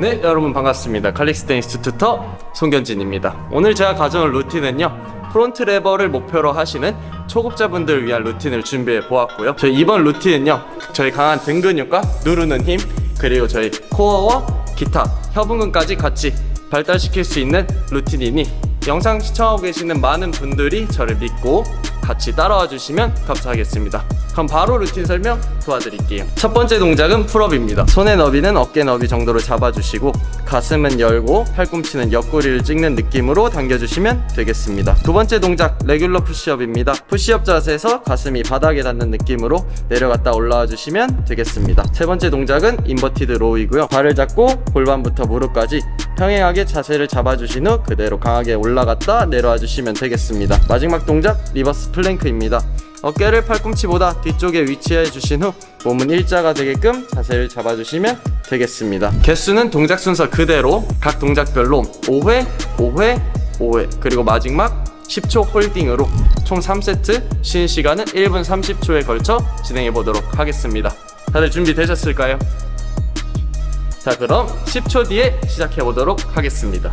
네, 여러분 반갑습니다. 칼릭스테니스 튜터 송견진입니다. 오늘 제가 가져온 루틴은요. 프론트 레버를 목표로 하시는 초급자분들을 위한 루틴을 준비해 보았고요. 저희 이번 루틴은요. 저희 강한 등 근육과 누르는 힘, 그리고 저희 코어와 기타, 협응근까지 같이 발달시킬 수 있는 루틴이니 영상 시청하고 계시는 많은 분들이 저를 믿고 같이 따라와 주시면 감사하겠습니다. 그럼 바로 루틴 설명 도와드릴게요. 첫 번째 동작은 풀업입니다. 손의 너비는 어깨 너비 정도로 잡아주시고 가슴은 열고 팔꿈치는 옆구리를 찍는 느낌으로 당겨주시면 되겠습니다. 두 번째 동작 레귤러 푸시업입니다. 푸시업 자세에서 가슴이 바닥에 닿는 느낌으로 내려갔다 올라와 주시면 되겠습니다. 세 번째 동작은 인버티드 로우이고요. 발을 잡고 골반부터 무릎까지 평행하게 자세를 잡아주신 후 그대로 강하게 올라갔다 내려와 주시면 되겠습니다. 마지막 동작 리버스 플랭크입니다. 어깨를 팔꿈치보다 뒤쪽에 위치해 주신 후 몸은 일자가 되게끔 자세를 잡아주시면 되겠습니다. 개수는 동작 순서 그대로 각 동작별로 5회, 5회, 5회 그리고 마지막 10초 홀딩으로 총 3세트 쉬는 시간은 1분 30초에 걸쳐 진행해 보도록 하겠습니다. 다들 준비되셨을까요? 자 그럼 10초 뒤에 시작해 보도록 하겠습니다.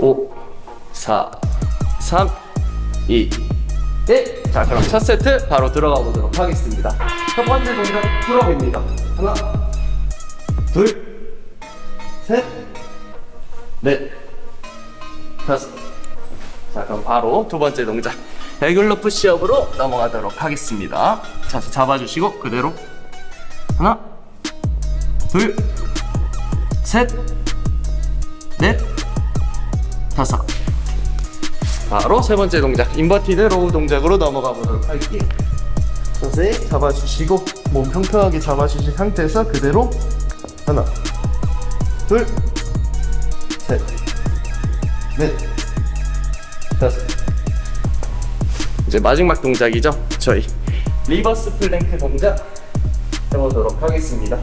5, 4, 3, 2, 1. 자, 그럼 첫 세트 바로 들어가 보도록 하겠습니다. 첫 번째 동작 풀업입니다. 하나, 둘, 셋, 넷, 다섯. 자, 그럼 바로 두 번째 동작. 레귤러 푸시업으로 넘어가도록 하겠습니다. 자세 잡아주시고 그대로 하나, 둘, 셋, 넷, 다섯. 바로 세 번째 동작 인버티드 로우 동작으로 넘어가 보도록 할게요. 자세 잡아주시고 몸 평평하게 잡아주신 상태에서 그대로 하나, 둘, 셋, 넷, 다섯. 이제 마지막 동작이죠. 저희 리버스 플랭크 동작 해보도록 하겠습니다.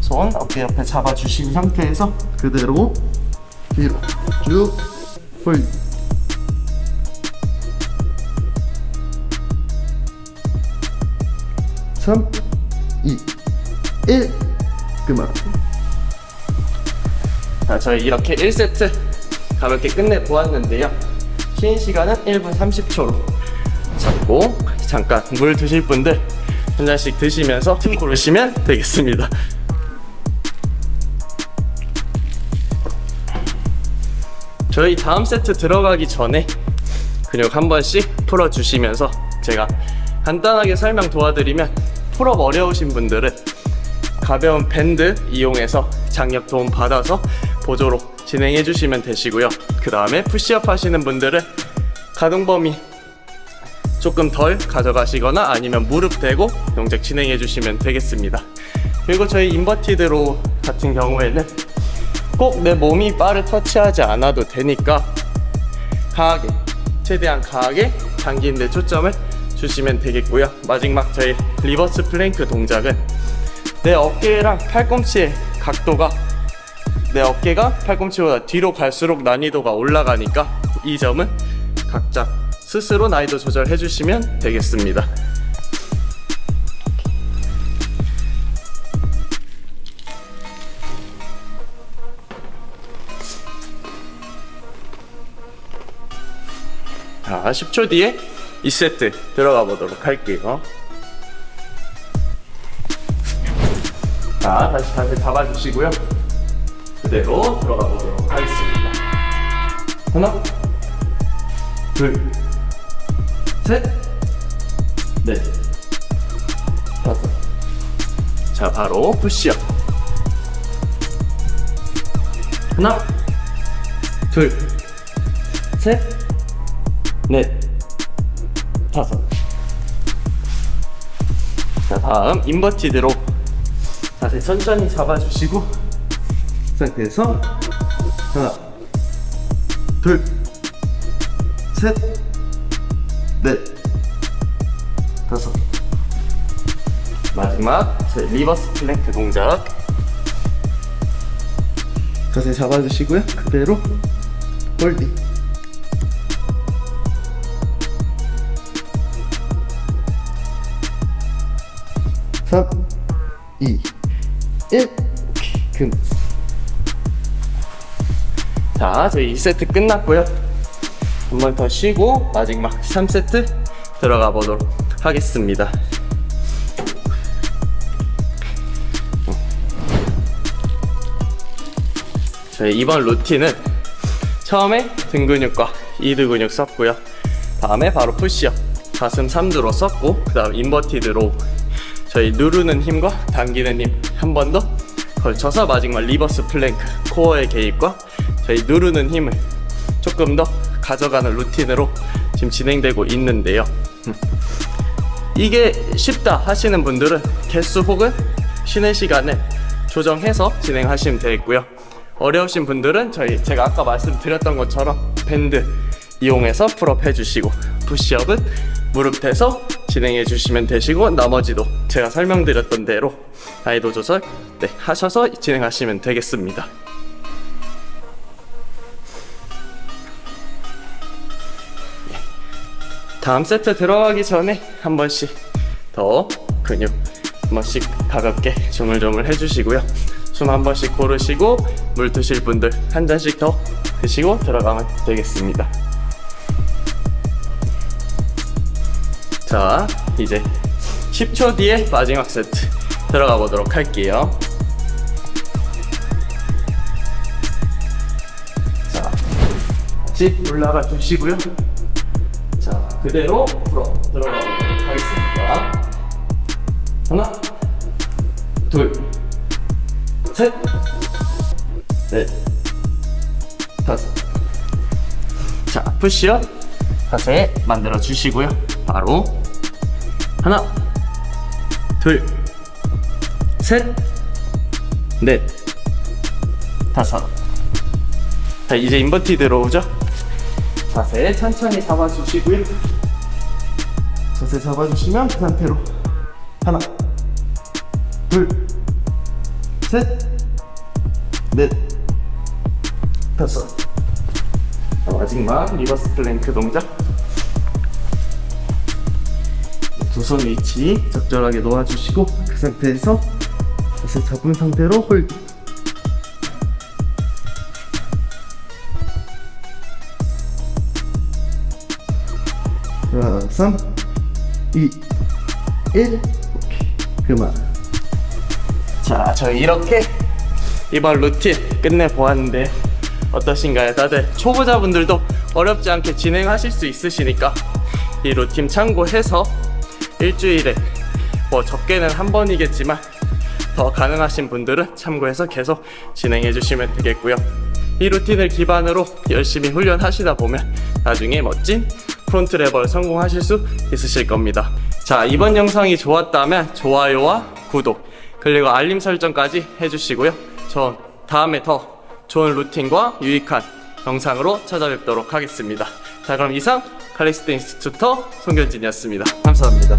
손 어깨 옆에 잡아주신 상태에서 그대로 뒤로 쭉 홀. 삼, 이, 일. 그만. 자, 저희 이렇게 1세트 가볍게 끝내 보았는데요. 쉬는 시간은 1분 30초로 잡고 잠깐 물 드실 분들 한 잔씩 드시면서 팀 고르시면 되겠습니다. 저희 다음 세트 들어가기 전에 근육 한 번씩 풀어주시면서 제가 간단하게 설명 도와드리면 풀업 어려우신 분들은 가벼운 밴드 이용해서 장력 도움 받아서 보조로 진행해 주시면 되시고요. 그 다음에 푸시업 하시는 분들은 가동 범위 조금 덜 가져가시거나 아니면 무릎 대고 동작 진행해 주시면 되겠습니다. 그리고 저희 인버티드로 같은 경우에는 꼭 내 몸이 바를 터치하지 않아도 되니까 강하게 최대한 강하게 당기는 데 초점을 주시면 되겠고요. 마지막 저희 리버스 플랭크 동작은 내 어깨랑 팔꿈치의 각도가 내 어깨가 팔꿈치보다 뒤로 갈수록 난이도가 올라가니까 이 점은 각자 스스로 난이도 조절해 주시면 되겠습니다. 자, 10초 뒤에 2세트 들어가 보도록 할게요. 자, 다시 다시 잡아주시고요. 그대로 들어가 보도록 하겠습니다. 하나, 둘, 셋, 넷, 다섯. 자, 바로 푸시업. 하나, 둘, 셋, 넷, 다섯. 자, 다음 인버티드로 자세 천천히 잡아주시고 이 상태에서 하나, 둘, 셋, 넷, 다섯. 마지막 제 리버스 플랭크 동작. 자세 잡아주시고요. 그대로 홀딩. 3, 2, 1. 금. 자, 저희 2세트 끝났고요. 한 번 더 쉬고 마지막 3세트 들어가 보도록 하겠습니다. 저희 이번 루틴은 처음에 등 근육과 이드 근육 썼고요. 다음에 바로 푸시업, 가슴 3두로 썼고, 그 다음 인버티드로 저희 누르는 힘과 당기는 힘 한 번 더 걸쳐서 마지막 리버스 플랭크, 코어의 개입과 저희 누르는 힘을 조금 더 가져가는 루틴으로 지금 진행되고 있는데요. 음. 이게 쉽다 하시는 분들은 개수 혹은 쉬는 시간을 조정해서 진행하시면 되겠고요. 어려우신 분들은 저희 제가 아까 말씀드렸던 것처럼 밴드 이용해서 풀업 해주시고 푸시업은 무릎 대서 진행해 주시면 되시고 나머지도 제가 설명드렸던 대로 난이도 조절 네, 하셔서 진행하시면 되겠습니다. 다음 세트 들어가기 전에 한 번씩 더 근육 한 번씩 가볍게 조물조물 해주시고요. 숨 한 번씩 고르시고 물 드실 분들 한 잔씩 더 드시고 들어가면 되겠습니다. 자, 이제 10초 뒤에 마지막 세트 들어가 보도록 할게요. 자, 같이 올라가 주시고요. 자, 그대로 풀어 들어가 보도록 하겠습니다. 하나, 둘, 셋, 넷, 다섯. 자, 푸시업 자세 만들어 주시고요. 바로 하나, 둘, 셋, 넷, 다섯. 자, 이제 인버티 들어오죠? 자세 천천히 잡아주시고요. 자세 잡아주시면 그 상태로 하나, 둘, 셋, 넷, 다섯. 자, 마지막 리버스 플랭크 동작. 두손 위치 적절하게 놓아주시고 그 상태에서 자세 잡은 상태로 홀드. 자, 3, 2, 1. 오케이. 그만. 자, 저희 이렇게 이번 루틴 끝내보았는데 어떠신가요? 다들 초보자분들도 어렵지 않게 진행하실 수 있으시니까 이 루틴 참고해서 일주일에 뭐 적게는 한 번이겠지만 더 가능하신 분들은 참고해서 계속 진행해 주시면 되겠고요. 이 루틴을 기반으로 열심히 훈련하시다 보면 나중에 멋진 프론트 레버를 성공하실 수 있으실 겁니다. 자, 이번 영상이 좋았다면 좋아요와 구독, 그리고 알림 설정까지 해주시고요. 저 다음에 더 좋은 루틴과 유익한 영상으로 찾아뵙도록 하겠습니다. 자, 그럼 이상 칼리스트 인스튜터 송견진이었습니다. 감사합니다.